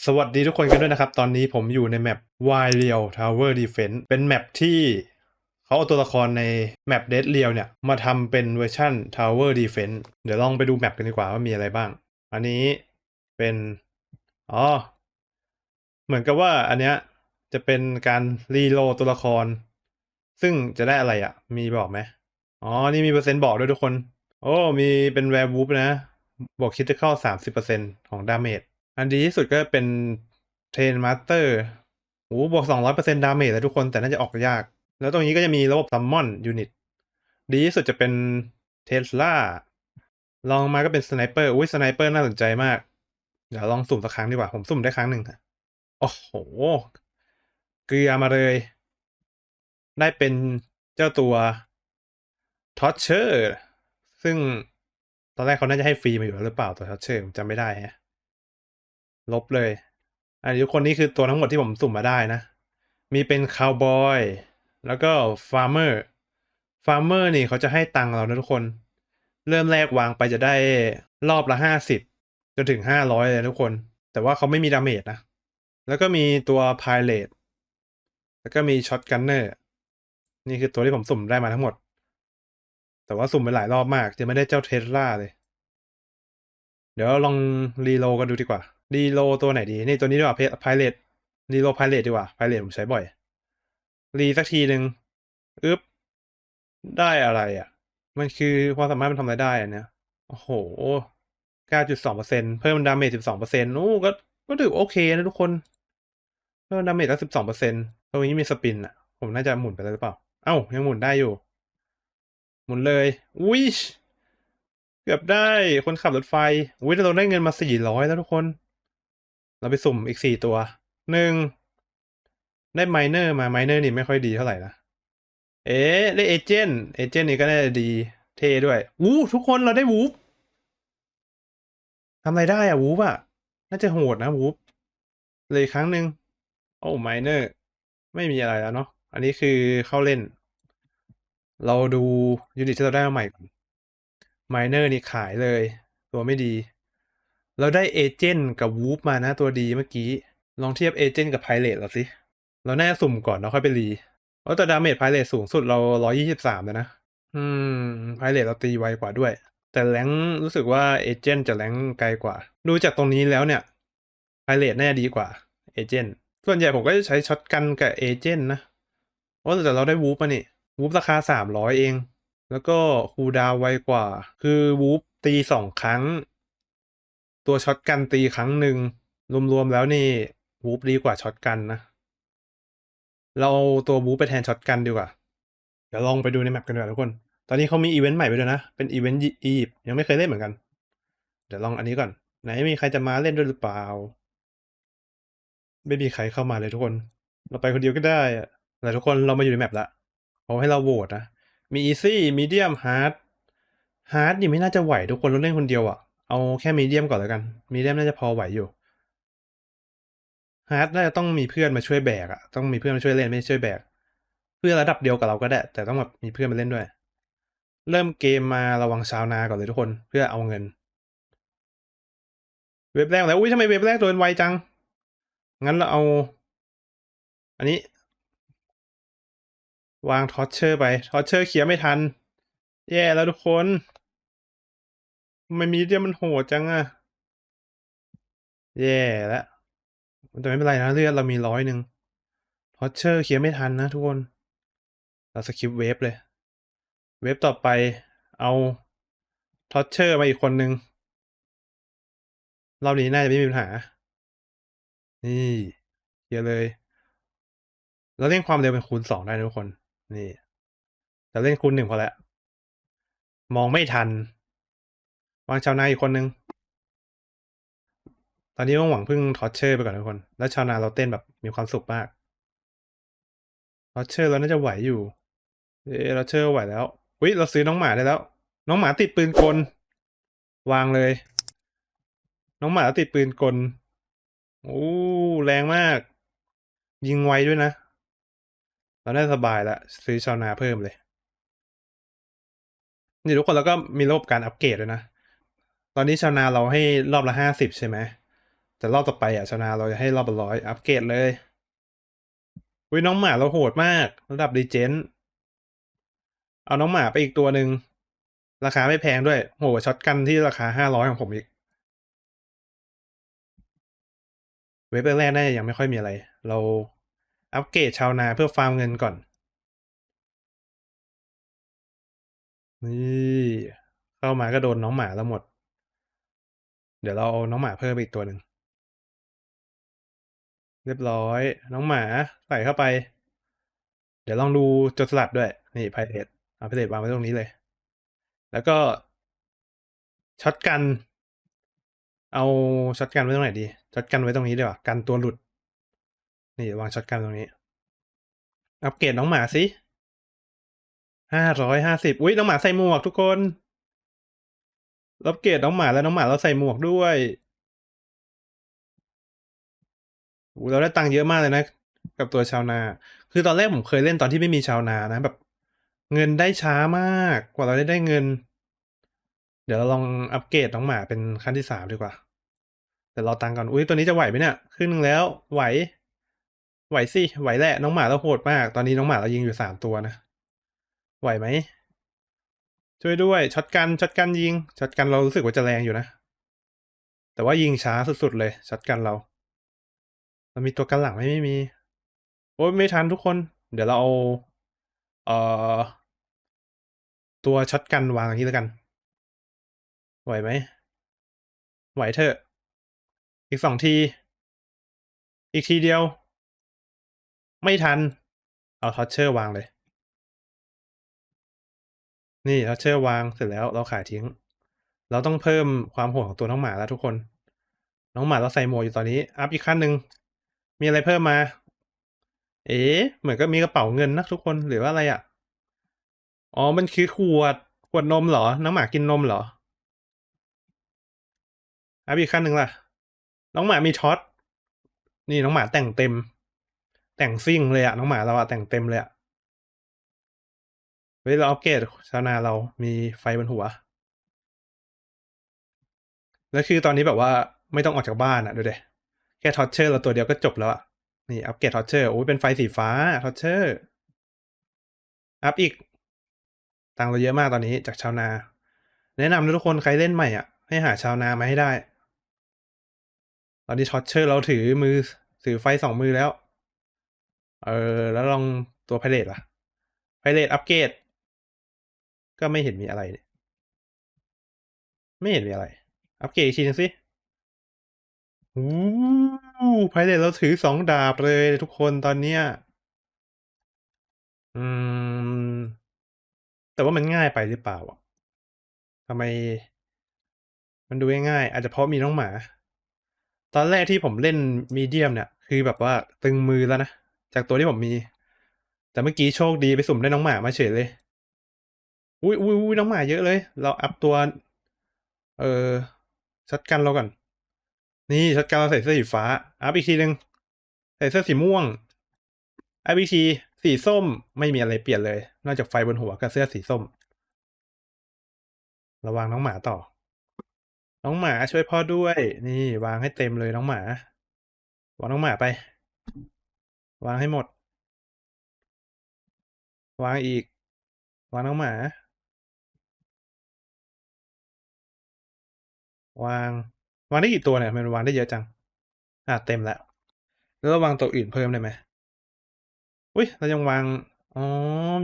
สวัสดีทุกคนกันด้วยนะครับ ตอนนี้ผมอยู่ในแมป Wild Real Tower Defense เป็นแมปที่เขาเอาตัวละครในแมป Dead Real เนี่ย มาทำเป็นเวอร์ชั่น Tower Defense เดี๋ยวลองไปดูแมปกันดีกว่าว่ามีอะไรบ้าง อันนี้เป็น อ๋อ เหมือนกับว่าอันเนี้ยจะเป็นการรีโลตัวละคร ซึ่งจะได้อะไรอะ่ะ มีบอกไหมอ๋อ นี่มีเปอร์เซ็นต์บอกด้วยทุกคน โอ้ มีเป็นแวร์วูฟนะบวกคิดจะเข้าสามสิบเปอร์เซ็นของดาเมจ อันดีที่สุดก็เป็นเทรนมาสเตอร์โอ้บวกสองร้อยเปอร์เซ็นต์ดาเมจเลยทุกคนแต่น่าจะออกยาก แล้วตรงนี้ก็จะมีระบบซัมมอนยูนิต ดีที่สุดจะเป็นเทสลาลองมาก็เป็นสไนเปอร์อุ้ยสไนเปอร์น่าสนใจมาก เดี๋ยวลองสุ่มสักครั้งดีกว่า ผมสุ่มได้ครั้งหนึ่งค่ะโอ้โห เกลือมาเลย ได้เป็นเจ้าตัวทอ r เชอร์ซึ่งตอนแรกเขาน่าจะให้ฟรีมาอยู่แล้วหรือเปล่าตัวทอ r เชอร์ผมจำไม่ได้ฮะ ลบเลย อันนี้ทุกคนนี่คือตัวทั้งหมดที่ผมสุ่มมาได้นะ มีเป็นคาวบอยแล้วก็ฟาร์เมอร์ฟาร์เมอร์นี่เขาจะให้ตังค์เรานะทุกคน เริ่มแรกวางไปจะได้รอบละห้าสิบจนถึงห้าร้อยเลยทุกคน แต่ว่าเขาไม่มีดาเมจนะ แล้วก็มีตัวพายเลตแล้วก็มีช็อตกันเนอร์นี่คือตัวที่ผมสุ่มได้มาทั้งหมด แต่ว่าสุ่มไปหลายรอบมากจะไม่ได้เจ้าเทสลาเลย เดี๋ยวลองรีโลกันดูดีกว่า รีโลตัวไหนดี นี่ตัวนี้ดีกว่าพายเลตรีโลพายเลตดีกว่าพายเลตผมใช้บ่อยรีสักทีหนึ่งอึ๊บได้อะไรอะ มันคือความสามารถมันทำอะไรได้อันเนี้ยโอ้โห9.2%เซ็นเพิ่มดาเมจ12%โอ้ก็ก็ถือโอเคนะทุกคน เพิ่มดาเมจแล้ว12%ตรงนี้มีสปินอะ ผมน่าจะหมุนไปแล้วหรือเปล่า เอ้า ยังหมุนได้อยู่ หมุนเลย อุ้ยเกือบได้คนขับรถไฟอุ้ยเราได้เงินมาสี่ร้อยแล้วทุกคน เราไปสุ่มอีกสี่ตัวหนึ่งได้ไมเนอร์มาไมเนอร์นี่ไม่ค่อยดีเท่าไหร่นะ เอ๊ะได้เอเจนต์เอเจนต์นี่ก็น่าจะดีเท่ด้วยอู้ทุกคนเราได้วูฟทำอะไรได้อะวูฟอะน่าจะโหดนะวูฟเลยครั้งหนึ่งโอ้ไมเนอร์ไม่มีอะไรแล้วเนาะอันนี้คือเข้าเล่น เราดูยูนิตที่เราได้มาใหม่ก่อนไมเนอร์นี่ขายเลย ตัวไม่ดี เราได้เอเจนต์กับวูฟมานะตัวดีเมื่อกี้ ลองเทียบเอเจนต์กับไพเรตเราสิ เราแน่สุ่มก่อนแล้วค่อยไปรีเพราะแต่ดาเมจไพเรตสูงสุดเราร้อยี่สิบสามแล้วนะ อืมไพเรตเราตีไวกว่าด้วย แต่แรงรู้สึกว่าเอเจนต์จะแรงไกลกว่า ดูจากตรงนี้แล้วเนี่ยไพเรตน่าจะดีกว่าเอเจนต์ส่วนใหญ่ผมก็จะใช้ช็อตกันกับเอเจนต์นะโอ้แต่เราได้วูฟมานี่วูฟราคาสามร้อยเอง แล้วก็คูดาวไวกว่า คือวูฟตีสองครั้ง ตัวช็อตกันตีครั้งหนึ่งรวมๆแล้วนี่วูฟดีกว่าช็อตกันนะ เราเอาตัววูฟไปแทนช็อตกันดีกว่า เดี๋ยวลองไปดูในแมปกันดีกว่าทุกคน ตอนนี้เขามีอีเวนต์ใหม่ไปด้วยนะ เป็นอีเวนต์อียิปต์ยังไม่เคยเล่นเหมือนกัน เดี๋ยวลองอันนี้ก่อน ไหนมีใครจะมาเล่นด้วยหรือเปล่า ไม่มีใครเข้ามาเลยทุกคน เราไปคนเดียวก็ได้อะแต่ทุกคนเรามาอยู่ในแมปละเขาให้เราโหวตนะ มี easy medium hard hard นี่ไม่น่าจะไหวทุกคนเราเล่นคนเดียวอะ่ะ เอาแค่ medium ก่อนแล้วกัน medium น่าจะพอไหวอยู่ hard น่าจะต้องมีเพื่อนมาช่วยแบกอะต้องมีเพื่อนมาช่วยเล่นไม่ใช่ช่วยแบก เพื่อนระดับเดียวกับเราก็ได้ แต่ต้องแบบมีเพื่อนมาเล่นด้วย เริ่มเกมมาระวังชาวนาก่อนเลยทุกคนเพื่อเอาเงิน เว็บแรกแล้วอุ้ยทำไมเว็บแรกโดนไวจัง งั้นเราเอา อันนี้ วางทอร์เชอร์ไปทอร์เชอร์เคลียร์ไม่ทัน แย่แล้วทุกคน ไมมีเดียมันโหดจังอะแย่แล้วแต่ไม่เป็นไรนะเลือดเรามีร้อยหนึ่งทอเชอร์เคลียร์ไม่ทันนะทุกคน เราสกิปเวฟเลย เวฟต่อไปเอาทอร์เชอร์มาอีกคนนึงรอบนี้น่าจะไม่มีปัญหา นี่เคลียร์เลย เราเล่นความเร็วเป็นคูณสองได้นะทุกคน นี่ แต่เล่นคูณหนึ่งพอแล้ว มองไม่ทัน วางชาวนาอีกคนนึง ตอนนี้ต้องหวังพึ่งทอร์เชอร์ไปก่อนทุกคน แล้วชาวนาเราเต้นแบบมีความสุขมากทอร์เชอร์เราน่าจะไหวอยู่ เออทอร์เชอร์ไหวแล้วอุ้ยเราซื้อน้องหมาได้แล้ว น้องหมาติดปืนกล วางเลย น้องหมาติดปืนกลโอ้แรงมาก ยิงไวด้วยนะ เราได้สบายล้วซื้อชาวนาเพิ่มเลย นี่ทุกคนแล้วก็มีระบบการอัปเกรดด้วยนะ ตอนนี้ชาวนาเราให้รอบละห้าสิบใช่ไหมแต่รอบต่อไปอะชาวนะเราจะให้รอบละร้อยอัปเกรดเลยอุ้ยน้องหมาเราโหดมาก ระดับดีเจนเอาน้องหมาไปอีกตัวหนึ่งราคาไม่แพงด้วยโหช็อตกันที่ราคาห้าร้อยของผมอีก เว็บแรกๆน่าจะยังไม่ค่อยมีอะไร เราอัปเกรดชาวนาเพื่อฟาร์มเงินก่อน นี่ เข้ามาก็โดนน้องหมาแล้วหมด เดี๋ยวเราเอาน้องหมาเพิ่มอีกตัวหนึ่ง เรียบร้อย น้องหมาใส่เข้าไป เดี๋ยวลองดูจดสลัดด้วย นี่ไพเรตเอาไพเรตวางไว้ตรงนี้เลย แล้วก็ช็อตกัน เอาช็อตกันไว้ตรงไหนดีช็อตกันไว้ตรงนี้ดีกว่ากันตัวหลุด นี่วางช็อตกันตรงนี้ อัปเกรดน้องหมาสิห้าร้อยห้าสิบอุ้ยน้องหมาใส่หมวกทุกคน อัปเกรดน้องหมาแล้วน้องหมาเราใส่หมวกด้วยเราได้ตังค์เยอะมากเลยนะ กับตัวชาวนา คือตอนแรกผมเคยเล่นตอนที่ไม่มีชาวนานะแบบ เงินได้ช้ามากกว่าเราได้ได้เงิน เดี๋ยวเราลองอัปเกรดน้องหมาเป็นขั้นที่สามดีกว่าแต่เราตังค์ก่อน อุ้ยตัวนี้จะไหวไหมเนี่ยครึ่งหนึงแล้ว ไหว ไหวสิ ไหวแหละ น้องหมาเราโหดมาก ตอนนี้น้องหมาเรายิงอยู่สามตัวนะ ไหวไหม ช่วยด้วยช็อตกันช็อตกันยิงช็อตกันเรารู้สึกว่าจะแรงอยู่นะ แต่ว่ายิงช้าสุดๆเลยช็อตกันเราเรามีตัวกันหลังไหมไม่มี โอ้ยไม่ทันทุกคน เดี๋ยวเราเอาเอ่อ ตัวช็อตกันวางอย่างนี้แล้วกัน ไหวไหม ไหวเถอะ อีกสองที อีกทีเดียว ไม่ทัน เอาทอชเชอร์วางเลย นี่ทอชเชอร์วางเสร็จแล้วเราขายทิ้ง เราต้องเพิ่มความโหดของตัวน้องหมาแล้วทุกคน น้องหมาเราใส่หมวกอยู่ตอนนี้ อัพอีกขั้นหนึ่ง มีอะไรเพิ่มมา เอ๊ะเหมือนก็มีกระเป๋าเงินนะทุกคนหรือว่าอะไรอะ อ๋อ มันคือขวด ขวดนมเหรอ น้องหมากินนมเหรอ อัพอีกขั้นหนึ่งล่ะ น้องหมามีช็อต นี่น้องหมาแต่งเต็ม แต่งซิ่งเลยอะน้องหมาเราอะแต่งเต็มเลยอะ เฮ้ยเราอัปเกรดชาวนาเรามีไฟบนหัว แล้วคือตอนนี้แบบว่าไม่ต้องออกจากบ้านอะดูเดแค่ทอชเชอร์เราตัวเดียวก็จบแล้วอะนี่อัปเกรดทอชเชอร์โอ้ยเป็นไฟสีฟ้าทอชเชอร์อัพอีกตังเราเยอะมากตอนนี้จากชาวนา แนะนำทุกคนใครเล่นใหม่อะ ให้หาชาวนามาให้ได้ ตอนนี้ทอชเชอร์เราถือมือถือไฟสองมือแล้ว เออ แล้วลองตัวไพเรตล่ะไพเรตอัปเกรด ก็ไม่เห็นมีอะไรเนี่ยไม่เห็นมีอะไร อัปเกรดอีกทีนึงสิอู้ไพเรตเราถือสองดาบเลยทุกคนตอนเนี้ย อืม แต่ว่ามันง่ายไปหรือเปล่าอะทำไม มันดูง่ายๆอาจจะเพราะมีน้องหมา ตอนแรกที่ผมเล่นมีเดียมเนี่ย คือแบบว่าตึงมือแล้วนะ จากตัวที่ผมมี แต่เมื่อกี้โชคดีไปสุ่มได้น้องหมามาเฉยเลย อุ้ยอุ้ยอุ้ยน้องหมาเยอะเลย เราอัพตัว เออช็อตกันเราก่อน นี่ช็อตกันเราใส่เสื้อสีฟ้า อัพอีกทีหนึ่งใส่เสื้อสีม่วงอัพอีกทีสีส้มไม่มีอะไรเปลี่ยนเลย นอกจากไฟบนหัวกับเสื้อสีส้ม ระวังน้องหมาต่อ น้องหมาช่วยพ่อด้วย นี่วางให้เต็มเลยน้องหมาวางน้องหมาไป วางให้หมด วางอีก วางน้องหมา วาง วางได้กี่ตัวเนี่ยมันวางได้เยอะจัง อะเต็มแล้ว แล้วเราวางตัวอื่นเพิ่มได้ไหมอุ้ยเรายังวาง อ๋อ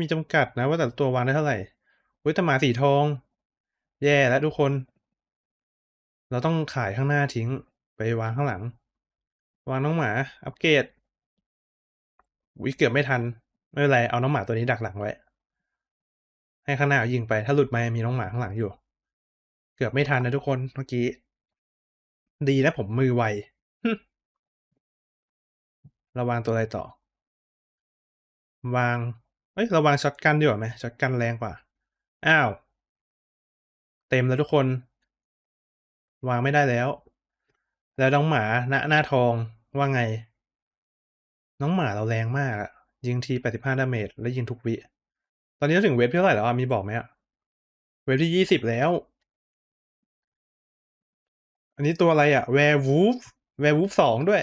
มีจำกัดนะว่าแต่ตัววางได้เท่าไหร่อุ้ยแต่หมาสีทอง แย่แล้วทุกคน เราต้องขายข้างหน้าทิ้งไปวางข้างหลัง วางน้องหมา อัปเกรดวิเกือบไม่ทัน ไม่เป็นไร เอาน้องหมาตัวนี้ดักหลังไว้ ให้ข้างหน้ายิงไป ถ้าหลุดมามีน้องหมาข้างหลังอยู่ เกือบไม่ทันนะทุกคนเมื่อกี้ ดีนะผมมือไวราวางตัวอะไรต่อ วาง เอ้ยราวางช็อตกันดีกว่าไหมช็อตกันแรงกว่า อ้าว เต็มแล้วทุกคน วางไม่ได้แล้ว แล้วน้องหมาหน้าหน้าทองว่าไง น้องหมาเราแรงมากอะยิงทีแปดสิบห้าดาเมจแล้วยิงทุกวิ ตอนนี้เราถึงเวฟที่เท่าไหร่แล้วอะมีบอกไหมอะเวฟที่ยี่สิบแล้ว อันนี้ตัวอะไรอะแวร์วูฟแวร์วูฟสองด้วย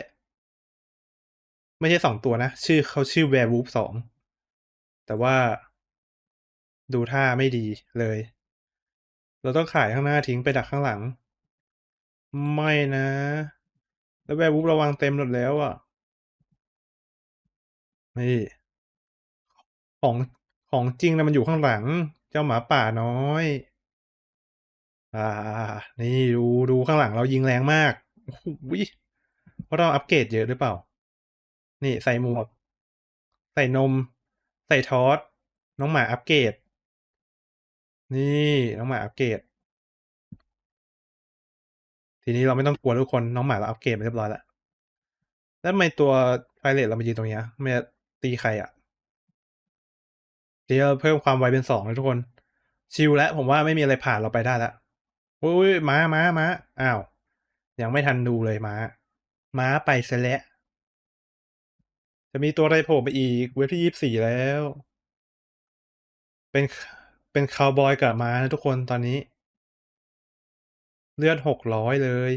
ไม่ใช่สองตัวนะ ชื่อเขาชื่อแวร์วูฟสอง แต่ว่าดูท่าไม่ดีเลย เราต้องขายข้างหน้าทิ้งไปดักข้างหลัง ไม่นะ แล้วแวร์วูฟระวังเต็มหมดแล้วอะนี่ของของจริงนะมันอยู่ข้างหลัง เจ้าหมาป่าน้อย อ่า นี่ดูดูข้างหลังเรายิงแรงมากโอ้โหเพราะเราอัปเกรดเยอะหรือเปล่า นี่ใส่หมวก ใส่นม ใส่ทอสน้องหมาอัปเกรด นี่น้องหมาอัปเกรด ทีนี้เราไม่ต้องกลัวทุกคนน้องหมาเราอัปเกรดมาเรียบร้อยแล้ว แล้วทำไมตัวไพเรตเรามายืนตรงนี้อะไม่ตีใครอะเดี๋ยวเพิ่มความไวเป็นสองเลยทุกคน ชิลแล้วผมว่าไม่มีอะไรผ่านเราไปได้แล้ว อุ้ยม้าม้าม้าอ้าว ยังไม่ทันดูเลยม้า ม้าไปซะแล้ว จะมีตัวอะไรโผล่มาอีก เว็บที่ยี่สิบสี่แล้ว เป็นเป็นคาวบอยกับม้านะทุกคนตอนนี้ เลือดหกร้อยเลย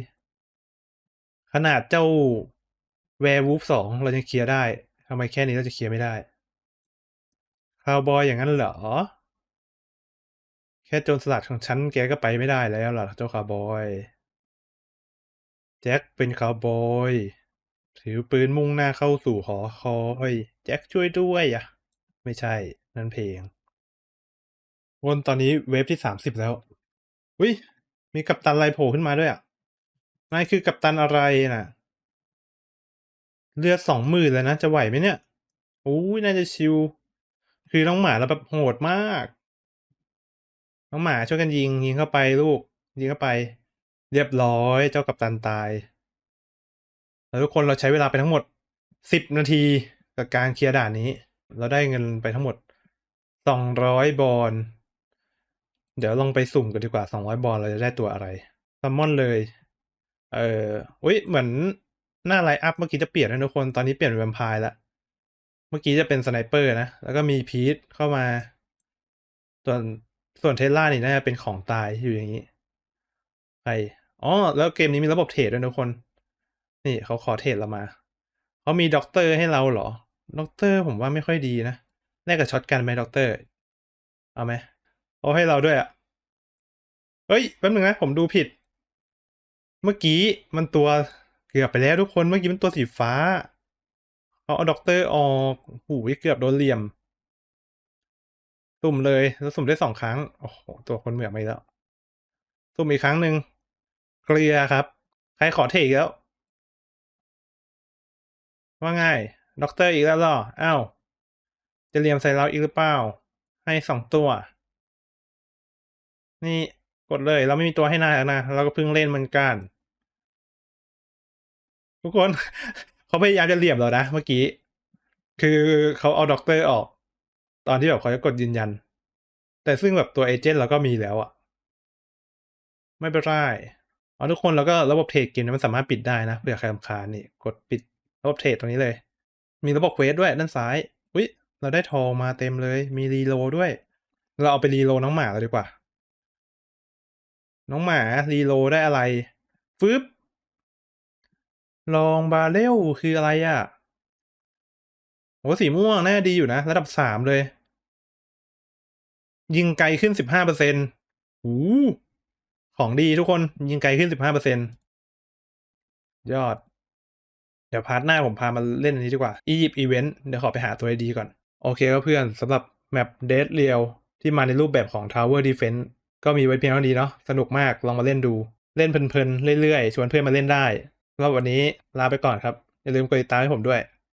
ขนาดเจ้าแวร์วูฟสองเรายังเคลียร์ได้ทำไมแค่นี้เราจะเคลียร์ไม่ได้คาวบอยอย่างนั้นเหรอ แค่โจรสลัดของฉันแกก็ไปไม่ได้แล้วล่ะเจ้าคาวบอย แจ็คเป็นคาวบอย ถือปืนมุ่งหน้าเข้าสู่หอคอยแจ็คช่วยด้วยอะ ไม่ใช่ นั่นเพลงวนตอนนี้เวฟที่สามสิบแล้วอุ้ยมีกัปตันอะไรโผล่ขึ้นมาด้วยอะนายคือกัปตันอะไรน่ะ เลือดสองหมื่นแล้วนะ จะไหวไหมเนี่ยโอ้ยน่าจะชิว คือน้องหมาเราแบบโหดมาก น้องหมาช่วยกันยิงยิงเข้าไปลูก ยิงเข้าไป เรียบร้อยเจ้ากัปตันตาย แล้วทุกคนเราใช้เวลาไปทั้งหมดสิบนาทีกับการเคลียร์ด่านนี้ เราได้เงินไปทั้งหมดสองร้อยบอลเดี๋ยวลองไปสุ่มกันดีกว่าสองร้อยบอลเราจะได้ตัวอะไรซัมมอนเลย เอออุ้ยเหมือนหน้าไลน์อัพเมื่อกี้จะเปลี่ยนนะทุกคนตอนนี้เปลี่ยนเป็นแวมไพร์ละเมื่อกี้จะเป็นสไนเปอร์นะ แล้วก็มีพีทเข้ามาส่วน ส่วนเทสลานี่น่าจะเป็นของตายอยู่อย่างนี้ใครอ๋อ แล้วเกมนี้มีระบบเทรดด้วยทุกคน นี่เขาขอเทรดเรามา เขามีด็อกเตอร์ให้เราเหรอ ด็อกเตอร์ผมว่าไม่ค่อยดีนะแลกกับช็อตกันไหมด็อกเตอร์ เอาไหมเอาให้เราด้วยอะ่ะเฮ้ย แป๊บนึงนะ ผมดูผิด เมื่อกี้มันตัวเกือบไปแล้วทุกคน เมื่อกี้มันตัวสีฟ้า เขาเอาด็อกเตอร์ออกหูยเกือบโดนเหลี่ยม สุ่มเลยแล้วสุ่มได้สองครั้ง โอ้โห ตัวคนเหมือไม่แล้ว สุ่มอีกครั้งหนึ่งเคลียครับ ใครขอเทอีกแล้ว ว่าไงด็อกเตอร์อีกแล้วหรออ้าวจะเรียมใส่เราอีกหรือเปล่า ให้สองตัว นี่กดเลย เราไม่มีตัวให้นายนะ เราก็เพิ่งเล่นเหมือนกัน ทุกคน เขาพยายามจะเหลี่ยมเรานะ เมื่อกี้ คือเขาเอาด็อกเตอร์ออก ตอนที่แบบเขาจะกดยืนยัน แต่ซึ่งแบบตัวเอเจนต์เราก็มีแล้วอะไม่เป็นไรเอาทุกคนแล้วก็ระบบเทรดเกมนี้มันสามารถปิดได้นะเผื่อใครรำคาญนี่กดปิดระบบเทรดตรงนี้เลย มีระบบเควสด้วยด้านซ้ายอุ๊ยเราได้ทองมาเต็มเลย มีรีโลด้วย เราเอาไปรีโลน้องหมาเราดีกว่า น้องหมารีโลได้อะไรฟึบลองบาเรลคืออะไรอะ่ะโอ้สีม่วงน่าดีอยู่นะ ระดับสามเลย ยิงไกลขึ้นสิบห้าเปอร์เซ็นต์หูของดีทุกคนยิงไกลขึ้นสิบห้าเปอร์เซ็นต์ยอด เดี๋ยวพาร์ทหน้าผมพามาเล่นอันนี้ดีกว่าอียิปต์อีเวนต์เดี๋ยวขอไปหาตัวดีก่อน โอเคก็เพื่อนสำหรับแมปเด d เรียลที่มาในรูปแบบของ Tower Defense ก็มีไว้เพียงเท่านี้เนาะสนุกมากลองมาเล่นดู เล่นเพลินๆ เรื่อยๆ ชวนเพื่อนมาเล่นได้สำหรับวันนี้ลาไปก่อนครับ อย่าลืมกดติดตามให้ผมด้วย